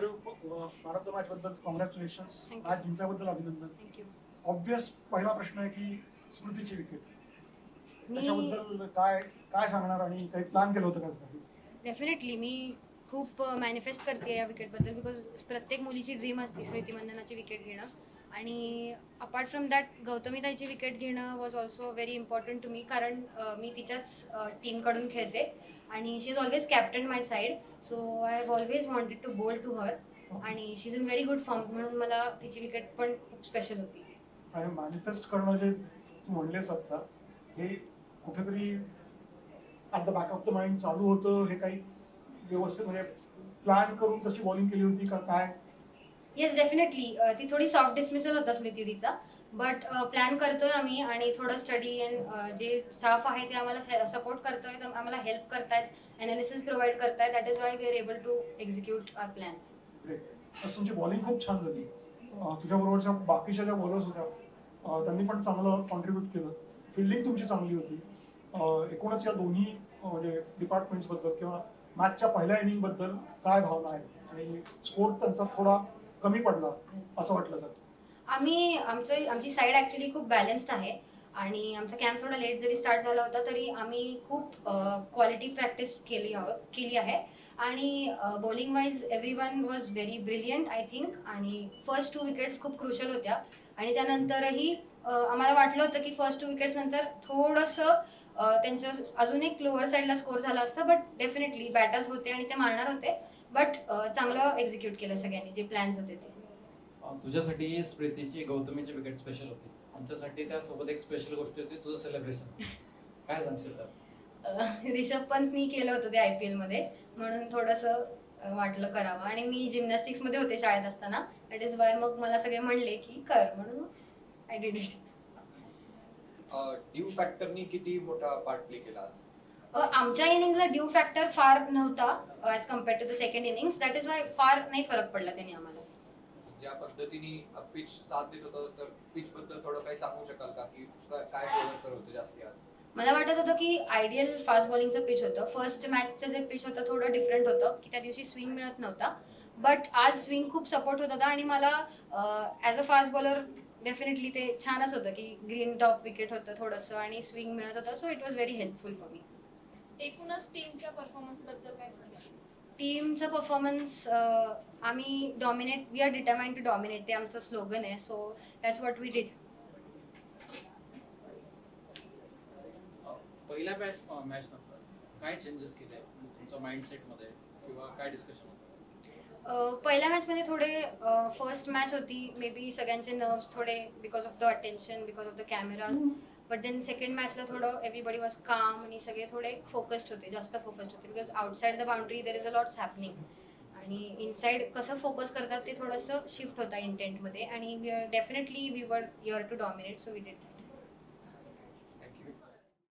Bharat match बद्दल congratulation Thank you. आज जिंकल्याबद्दल अभिनंदन. थँक्यू ऑब्विस पहिला प्रश्न आहे की स्मृतीची विकेट. मी त्याच्याबद्दल काय काय सांगणार आणि काही प्लॅन केलं होतं का? डेफिनेटली मी खूप मॅनिफेस्ट करते या विकेटबद्दल बिकॉज प्रत्येक मुलीची ड्रीम असते स्मृती मंदनाची विकेट घेणं. आणि अपार्ट फ्रॉम दॅट गौतमीताईची विकेट घेणं was also very important to me कारण मी तिच्याच टीमकडून खेळते आणि she is always captain my side so I have always wanted to bowl to her आणि she is in very good form म्हणून मला तिची विकेट पण खूप स्पेशल होती. आणि मॅनिफेस्ट करणं जे तू म्हणलेस आता हे कुठेतरी at the back of the mind चालू होतं हे काही व्यवस्थित म्हणजे प्लॅन करून तशी बॉलिंग केली होती का काय? येस डेफिनेटली ती थोडी सॉफ्ट डिसमिसल होता स्मृती तिचा. बट प्लॅन करतोय आम्ही आणि थोडं स्टडी अँड जे स्टाफ आहे ते आम्हाला सपोर्ट करतोय आम्हाला हेल्प करतायत अनालिसिस प्रोव्हाइड करतायत. That is why we are able to execute our plans तुमची बॉलिंग खूप छान झाली. तुझ्या बरोबरच्या बाकीच्या ज्या बॉलर्स होत्या त्यांनी पण चांगलं कॉन्ट्रीब्युट केलं. फिल्डिंग तुमची चांगली होती. एकूणच या दोन्ही म्हणजे डिपार्टमेंट्सबद्दल किंवा मॅचच्या पहिल्या इनिंगबद्दल काय भावना आहे आणि स्कोर त्यांचा थोडा कमी पडला असं वाटलं तर आम्ही आमचं आमची साईड ऍक्च्युली खूप बॅलन्स्ड आहे. आणि आमचा कॅम्प थोडा लेट जरी स्टार्ट झाला होता तरी आम्ही खूप क्वालिटी प्रॅक्टिस केली केली आहे. आणि bowling wise every one was very brilliant I think आणि फर्स्ट टू विकेट्स खूप क्रुशल होत्या. आणि त्यानंतरही आम्हाला वाटलं होतं की फर्स्ट टू विकेट्स नंतर थोडंसं अ, त्यांचं अजून एक लोअर साईडला स्कोर झाला असता बट डेफिनेटली बॅटर्स होते आणि ते मारणार होते. बट चांगलं एक्झिक्यूट केलं सगळ्यांनी जे प्लॅन्स होते ते. तुझ्यासाठी स्प्रीतीची गौतमीची विकेट स्पेशल होती. आमच्यासाठी त्यासोबत एक स्पेशल गोष्ट होती तुझं सेलिब्रेशन काय सांगशील रिषभ पंतनी केलं होतं ते आय पी मध्ये म्हणून थोडंसं वाटलं करावं. आणि मी जिम्नॅस्टिक्समध्ये होते शाळेत असताना. दॅट इज वाय मग मला सगळे म्हणले की कर म्हणून आय डिड इट ड्यू फॅक्टरनी किती मोठा पार्ट प्ले केला आज? आमच्या इनिंगला ड्यू फॅक्टर फार नव्हता as compare to the second innings that is why फार नाही फरक पडला त्यांनी आम्हाला. ज्या पद्धतीने पिच साथ देत होतं तर पिच बद्दल थोडं काही सांगू शकाल का? की का- काय फेवर करत होतं जास्ती आज? मला वाटत होतं की आयडियल फास्ट बॉलिंगचं पिच होतं. फर्स्ट मॅचचं जे पिच होतं थोडं डिफरंट होतं की त्या दिवशी स्विंग मिळत नव्हता. बट आज स्विंग खूप सपोर्ट होत होता आणि मला as a fast bowler definitely ते छानच होतं की ग्रीन टॉप विकेट होतं थोडंसं आणि स्विंग मिळत होतं. So it was very helpful for me एकूणच टीमच्या परफॉर्मन्सबद्दल काय सांगाल? टीमचं परफॉर्मन्स आम्ही dominate we are determined to dominate ते आमचं स्लोगन आहे. So that's what we did पहिल्या मॅच मॅच नंतर काय चेंजेस केले? तुमच्या माइंडसेटमध्ये किंवा काय डिस्कशन पहिल्या मॅचमध्ये थोडे फर्स्ट मॅच होती. मे बी सगळ्यांचे नर्व्स थोडे because of the attention because of the cameras but then second मॅचला थोडं एव्हरीबडी वॉज काम आणि सगळे थोडे फोकस्ड होते जास्त फोकस्ड होते. Because outside the boundary there is a lots happening आणि इनसाइड कसं फोकस करतात ते थोडंसं शिफ्ट होता इंटेंटमध्ये आणि we are definitely we were here to dominate so we did